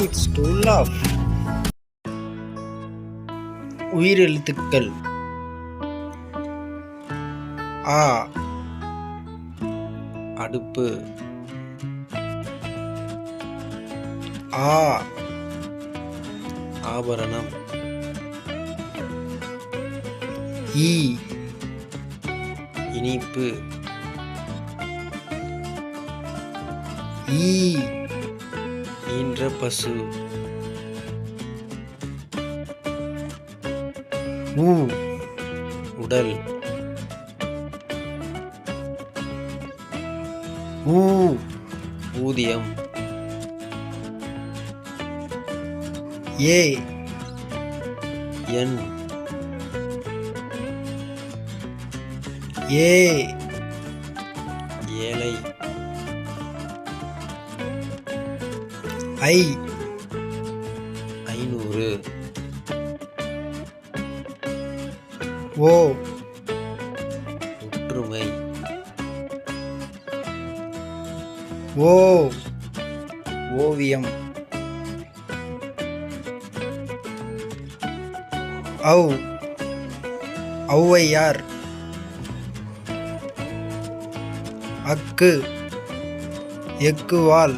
Kids to love உயிரெழுத்துக்கள். ஆ. அடுப்பு. ஆ. ஆபரணம். ஈ. இனிப்பு. ஈ. ஈன்ற பசு. ஊ. உடல். ஊ. ஊதியம். ஏ. என் ஏ. ஏழை. ஐ. ஐநூறு. ஓ. ஒற்றுமை. ஓ. ஓவியம். ஔ. ஔவையார். அக்கு. எக்குவால்